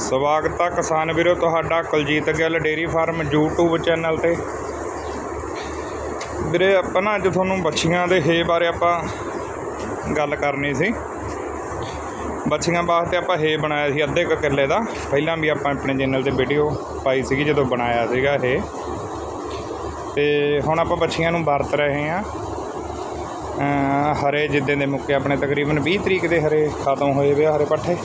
ਸਵਾਗਤ ਹੈ ਕਿਸਾਨ ਵੀਰੋ, ਤੁਹਾਡਾ Kuljit Gill dairy farm YouTube channel ਤੇ। ਵੀਰੇ, ਆਪਾਂ ਨਾ ਅੱਜ ਤੁਹਾਨੂੰ ਬੱਚੀਆਂ ਦੇ ਹੇ ਬਾਰੇ ਆਪਾਂ ਗੱਲ ਕਰਨੀ ਸੀ। ਬੱਚੀਆਂ ਵਾਸਤੇ ਆਪਾਂ ਹੇ ਬਣਾਇਆ ਸੀ, ਅੱਧੇ ਕੁ ਕਿੱਲੇ ਦਾ। ਪਹਿਲਾਂ ਵੀ ਆਪਾਂ ਆਪਣੇ ਚੈਨਲ ਤੇ ਵੀਡੀਓ ਪਾਈ ਸੀਗੀ, ਜਦੋਂ ਬਣਾਇਆ ਸੀਗਾ ਇਹ। ਤੇ ਹੁਣ ਆਪਾਂ ਬੱਚੀਆਂ ਨੂੰ ਵਰਤ ਰਹੇ ਹਾਂ। ਹਰੇ ਜਿੱਦਾਂ ਦੇ ਮੁੱਕੇ, ਆਪਣੇ ਤਕਰੀਬਨ 20 ਤਰੀਕ ਦੇ ਹਰੇ ਖਤਮ ਹੋਏ ਵੇ ਆ ਹਰੇ ਪੱਠੇ।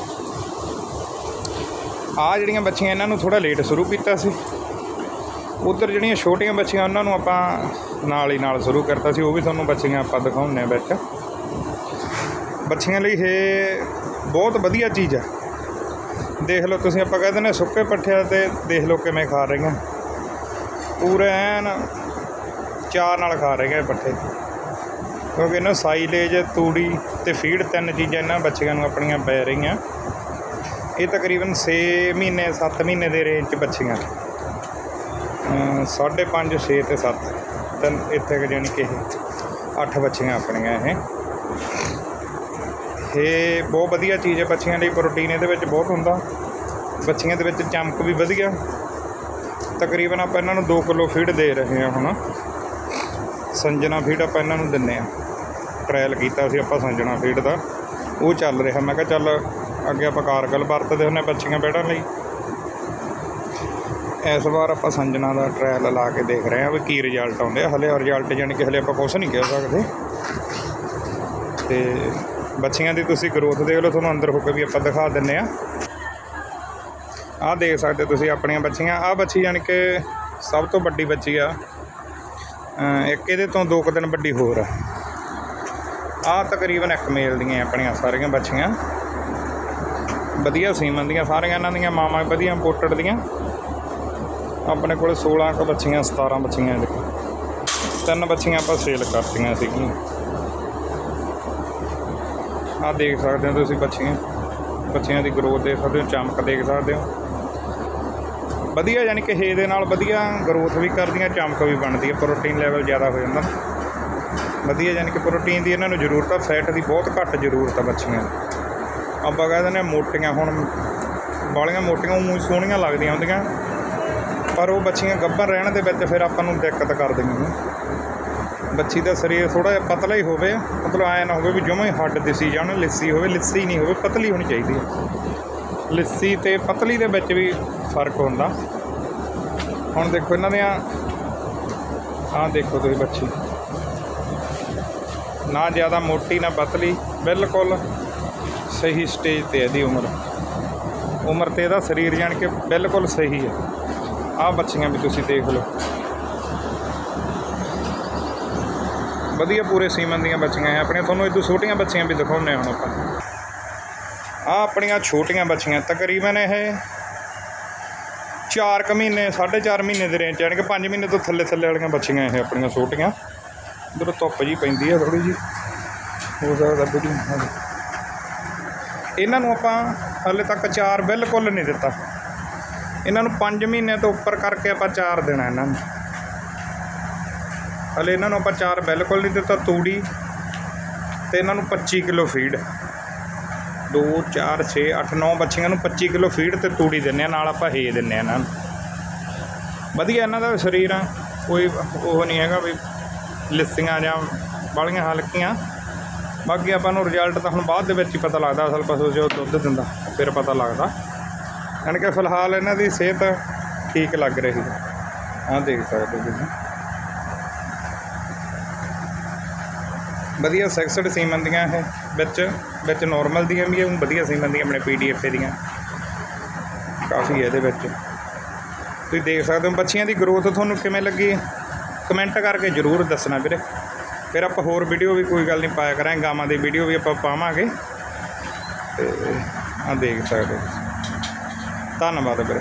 ਆ ਜਿਹੜੀਆਂ ਬੱਚੀਆਂ ਇਹਨਾਂ ਨੂੰ ਥੋੜਾ ਲੇਟ ਸ਼ੁਰੂ ਕੀਤਾ ਸੀ। ਉਧਰ ਜਿਹੜੀਆਂ ਛੋਟੀਆਂ ਬੱਚੀਆਂ, ਉਹਨਾਂ ਨੂੰ ਆਪਾਂ ਨਾਲ ਹੀ ਨਾਲ ਸ਼ੁਰੂ ਕਰਤਾ ਸੀ। ਉਹ ਵੀ ਤੁਹਾਨੂੰ ਬੱਚੀਆਂ ਆਪਾਂ ਦਿਖਾਉਂਦੇ ਆ ਵਿੱਚ। ਬੱਚੀਆਂ ਲਈ ਇਹ ਬਹੁਤ ਵਧੀਆ ਚੀਜ਼ ਆ। ਦੇਖ ਲਓ ਤੁਸੀਂ, ਆਪਾਂ ਕਹਿੰਦੇ ਨੇ ਸੁੱਕੇ ਪੱਠਿਆਂ ਤੇ ਦੇਖ ਲਓ ਕਿਵੇਂ ਖਾ ਰਹੀਆਂ। ਪੂਰੇ ਐਨ ਚਾਰ ਨਾਲ ਖਾ ਰਹੇ ਇਹ ਪੱਠੇ। ਕਿਉਂਕਿ ਇਹਨਾਂ ਸਾਈਲੇਜ ਤੂੜੀ ਤੇ ਫੀਡ ਤਿੰਨ ਚੀਜ਼ਾਂ ਇਹਨਾਂ ਬੱਚਿਆਂ ਨੂੰ ਆਪਣੀਆਂ ਪੈ ਰਹੀਆਂ। ਇਹ ਤਕਰੀਬਨ 6 ਮਹੀਨੇ 7 ਮਹੀਨੇ ਦੇ ਰੇਂਜ 'ਚ ਬੱਚੀਆਂ। ਸਾਢੇ ਪੰਜ 6 ਤੇ 7 ਤਿੰਨ ਇੱਥੇ ਕਿ ਜਾਣੀ ਕਿ ਇਹ 8 ਬੱਚੀਆਂ ਆਪਣੀਆਂ ਇਹ। ਇਹ ਬਹੁਤ ਵਧੀਆ ਚੀਜ਼ ਹੈ ਬੱਚੀਆਂ ਲਈ ਪ੍ਰੋਟੀਨ ਇਹਦੇ ਵਿੱਚ ਬਹੁਤ ਹੁੰਦਾ। ਬੱਚੀਆਂ ਦੇ ਵਿੱਚ ਚਮਕ ਵੀ ਵਧੀਆ। ਤਕਰੀਬਨ ਆਪਾਂ ਇਹਨਾਂ ਨੂੰ 2 ਕਿਲੋ ਫੀਡ ਦੇ ਰਹੇ ਹਾਂ ਹੁਣ। ਸੰਜਣਾ ਫੀਡ ਆਪਾਂ ਇਹਨਾਂ ਨੂੰ ਦਿੰਨੇ ਆ ਟ੍ਰਾਇਲ ਕੀਤਾ ਸੀ ਆਪਾਂ ਸੰਜਣਾ ਫੀਡ ਦਾ। ਉਹ ਚੱਲ ਰਿਹਾ। ਮੈਂ ਕਿਹਾ ਚੱਲ ਅੱਗੇ ਆਪਾਂ ਕਾਰਗਲ ਵਰਤਦੇ ਹੁੰਨੇ ਬੱਚੀਆਂ ਬੈਠਣ ਲਈ। ਇਸ ਵਾਰ ਆਪਾਂ ਸੰਜਨਾ ਦਾ ਟ੍ਰਾਇਲ ਲਾ ਕੇ ਦੇਖ ਰਹੇ ਹਾਂ ਵੀ ਕੀ ਰਿਜ਼ਲਟ ਆਉਂਦੇ ਆ। ਹਲੇ ਰਿਜ਼ਲਟ ਜਾਣੀ ਕਿ ਹਲੇ ਆਪਾਂ ਕੁਝ ਨਹੀਂ ਕਹਿ ਸਕਦੇ। ਤੇ ਬੱਚੀਆਂ ਦੀ ਤੁਸੀਂ ਗਰੋਥ ਦੇਖ ਲਓ, ਤੁਹਾਨੂੰ ਅੰਦਰ ਹੋ ਕੇ ਵੀ ਆਪਾਂ ਦਿਖਾ ਦਿੰਨੇ ਆ ਆਹ ਦੇਖ ਸਕਦੇ ਤੁਸੀਂ ਆਪਣੀਆਂ ਬੱਚੀਆਂ। ਆਹ ਬੱਚੀ ਜਾਣੀ ਕਿ ਸਭ ਤੋਂ ਵੱਡੀ ਬੱਚੀ ਆ। ਇੱਕ ਇਹਦੇ ਤੋਂ ਦੋ ਕੁ ਦਿਨ ਵੱਡੀ ਹੋਰ ਆ। ਆਹ ਤਕਰੀਬਨ ਇੱਕ ਮੇਲ ਦੀਆਂ ਆਪਣੀਆਂ ਸਾਰੀਆਂ ਬੱਚੀਆਂ। ਵਧੀਆ ਸੀਮਨ ਦੀਆਂ, ਸਾਰੀਆਂ ਇਹਨਾਂ ਦੀਆਂ ਮਾਵਾਂ ਵਧੀਆ ਇੰਪੋਰਟਡ ਦੀਆਂ। ਆਪਣੇ ਕੋਲ 16 ਕੁ ਬੱਚੀਆਂ 17 ਬੱਚੀਆਂ ਇਹਦੇ ਤਿੰਨ ਬੱਚੀਆਂ ਆਪਾਂ ਸੇਲ ਕਰਤੀਆਂ ਸੀਗੀਆਂ। ਆਹ ਦੇਖ ਸਕਦੇ ਹੋ ਤੁਸੀਂ ਬੱਚੀਆਂ। ਬੱਚੀਆਂ ਦੀ ਗਰੋਥ ਦੇਖ ਸਕਦੇ ਹੋ, ਚਮਕ ਦੇਖ ਸਕਦੇ ਹੋ। ਵਧੀਆ ਯਾਨੀ ਕਿ ਹੇ ਦੇ ਨਾਲ ਵਧੀਆ ਗਰੋਥ ਵੀ ਕਰਦੀਆਂ, ਚਮਕ ਵੀ ਬਣਦੀ ਹੈ ਪ੍ਰੋਟੀਨ ਲੈਵਲ ਜ਼ਿਆਦਾ ਹੋ ਜਾਂਦਾ। ਵਧੀਆ ਯਾਨੀ ਕਿ ਪ੍ਰੋਟੀਨ ਦੀ ਇਹਨਾਂ ਨੂੰ ਜ਼ਰੂਰਤ ਆ ਫੈਟ ਦੀ ਬਹੁਤ ਘੱਟ ਜ਼ਰੂਰਤ ਆ ਬੱਚੀਆਂ ਨੂੰ। ਆਪਾਂ ਕਹਿ ਦਿੰਦੇ ਹਾਂ ਮੋਟੀਆਂ, ਹੁਣ ਬਾਲੀਆਂ ਮੋਟੀਆਂ ਉਹ ਸੋਹਣੀਆਂ ਲੱਗਦੀਆਂ ਹੁੰਦੀਆਂ। ਪਰ ਉਹ ਬੱਚੀਆਂ ਗੱਭਰ ਰਹਿਣ ਦੇ ਵਿੱਚ ਫਿਰ ਆਪਾਂ ਨੂੰ ਦਿੱਕਤ ਕਰਦੀਆਂ ਨੇ। ਬੱਚੀ ਦਾ ਸਰੀਰ ਥੋੜਾ ਜਿਹਾ ਪਤਲਾ ਹੀ ਹੋਵੇ, ਮਤਲਬ ਐ ਨਾ ਹੋਵੇ ਵੀ ਜਮਾਂ ਹੀ ਹੱਡ ਦਿਸੀ ਜਾਣ, ਲਿੱਸੀ ਹੋਵੇ, ਲਿੱਸੀ ਨਹੀਂ ਹੋਵੇ, ਪਤਲੀ ਹੋਣੀ ਚਾਹੀਦੀ ਹੈ। ਲਿੱਸੀ ਤੇ ਪਤਲੀ ਦੇ ਵਿੱਚ ਵੀ ਫ਼ਰਕ ਹੁੰਦਾ। ਹੁਣ ਦੇਖੋ ਇਹਨਾਂ ਦੀਆਂ, ਆਹ ਦੇਖੋ ਤੁਸੀਂ ਬੱਚੀ। ਨਾ ਜ਼ਿਆਦਾ ਮੋਟੀ, ਨਾ ਪਤਲੀ, ਬਿਲਕੁਲ ਸਹੀ ਸਟੇਜ ਤੇ ਇਹਦੀ ਉਮਰ। ਉਮਰ ਤੇ ਇਹਦਾ ਸਰੀਰ ਜਾਣ ਕੇ ਬਿਲਕੁਲ ਸਹੀ ਹੈ। ਆਹ ਬੱਚੀਆਂ ਵੀ ਤੁਸੀਂ ਦੇਖ ਲਓ। ਵਧੀਆ ਪੂਰੇ ਸੀਮਨ ਦੀਆਂ ਬੱਚੀਆਂ ਹੈ। ਆਪਣੀਆਂ ਤੁਹਾਨੂੰ ਇਦੋਂ ਛੋਟੀਆਂ ਬੱਚੀਆਂ ਵੀ ਦਿਖਾਉਂਦੇ ਹੁਣ ਆਪਾਂ। ਆਹ ਆਪਣੀਆਂ ਛੋਟੀਆਂ ਬੱਚੀਆਂ, ਤਕਰੀਬਨ ਇਹ 4 ਕੁ ਮਹੀਨੇ 4.5 ਮਹੀਨੇ ਦੇ ਰੇਂਜ ਯਾਨੀ ਕਿ 5 ਮਹੀਨੇ ਤੋਂ ਥੱਲੇ ਥੱਲੇ ਵਾਲੀਆਂ ਬੱਚੀਆਂ ਇਹ ਆਪਣੀਆਂ ਛੋਟੀਆਂ। ਇਧਰ ਧੁੱਪ ਜੀ ਪੈਂਦੀ ਹੈ ਥੋੜੀ ਜੀ ਹੋ ਸਕਦਾ ਵੀਡੀਓ ਇਹਨਾਂ ਨੂੰ ਆਪਾਂ ਹਾਲੇ ਤੱਕ ਚਾਰ ਬਿਲਕੁਲ ਨਹੀਂ ਦਿੱਤਾ। ਇਹਨਾਂ ਨੂੰ 5 ਮਹੀਨੇ ਤੋਂ ਉੱਪਰ ਕਰਕੇ ਆਪਾਂ ਚਾਰ ਦੇਣਾ ਇਹਨਾਂ ਨੂੰ। ਹਲੇ ਇਹਨਾਂ ਨੂੰ ਆਪਾਂ ਚਾਰ ਬਿਲਕੁਲ ਨਹੀਂ ਦਿੱਤਾ, ਤੂੜੀ ਤੇ ਇਹਨਾਂ ਨੂੰ 25 ਕਿਲੋ ਫੀਡ। 2 4 6 8 9 ਬੱਚੀਆਂ ਨੂੰ 25 ਕਿਲੋ ਫੀਡ ਤੇ ਤੂੜੀ ਦਿੰਨੇ ਆ ਨਾਲ ਆਪਾਂ ਹੇ ਦਿੰਨੇ ਆ ਇਹਨਾਂ ਨੂੰ। ਵਧੀਆ ਇਹਨਾਂ ਦਾ ਸਰੀਰ ਆ, ਕੋਈ ਉਹ ਨਹੀਂ ਹੈਗਾ ਵੀ ਲਿੱਸੀਆਂ ਜਾਂ ਬਾਲੀਆਂ ਹਲਕੀਆਂ। ਬਾਕੀ ਆਪਾਂ ਨੂੰ ਰਿਜ਼ਲਟ ਤਾਂ ਹੁਣ ਬਾਅਦ ਦੇ ਵਿੱਚ ਹੀ ਪਤਾ ਲੱਗਦਾ, ਅਸਲ ਪਸ਼ੂ ਜੋ ਦੁੱਧ ਦਿੰਦਾ, ਫਿਰ ਪਤਾ ਲੱਗਦਾ। ਯਾਨੀ ਕਿ ਫਿਲਹਾਲ ਇਹਨਾਂ ਦੀ ਸਿਹਤ ਠੀਕ ਲੱਗ ਰਹੀ ਹੈ। ਆਹ ਦੇਖ ਸਕਦੇ ਹੋ ਤੁਸੀਂ। ਵਧੀਆ ਸੈਕਸਡ ਸੀਮਨ ਦੀਆਂ ਇਹ, ਵਿੱਚ ਵਿੱਚ ਨਾਰਮਲ ਦੀਆਂ ਵੀ ਹੈ ਵਧੀਆ ਸੀਮਨ ਦੀਆਂ ਆਪਣੇ ਪੀਡੀਐਫ ਦੀਆਂ। ਕਾਫੀ ਹੈ ਇਹਦੇ ਵਿੱਚ। ਤੁਸੀਂ ਦੇਖ ਸਕਦੇ ਹੋ ਬੱਚੀਆਂ ਦੀ ਗਰੋਥ ਤੁਹਾਨੂੰ ਕਿਵੇਂ ਲੱਗੀ? ਕਮੈਂਟ ਕਰਕੇ ਜਰੂਰ ਦੱਸਣਾ ਵੀਰੇ। ਫਿਰ ਆਪਾਂ ਹੋਰ ਵੀਡੀਓ ਵੀ ਕੋਈ ਗੱਲ ਨਹੀਂ ਪਾਇਆ ਕਰਾਂਗੇ, ਗਾਵਾਂ ਦੀ ਵੀਡੀਓ ਵੀ ਆਪਾਂ ਪਾਵਾਂਗੇ। ਤੇ ਆ ਦੇਖ ਸਕਦੇ ਹੋ ਧੰਨਵਾਦ ਵੀਰੇ।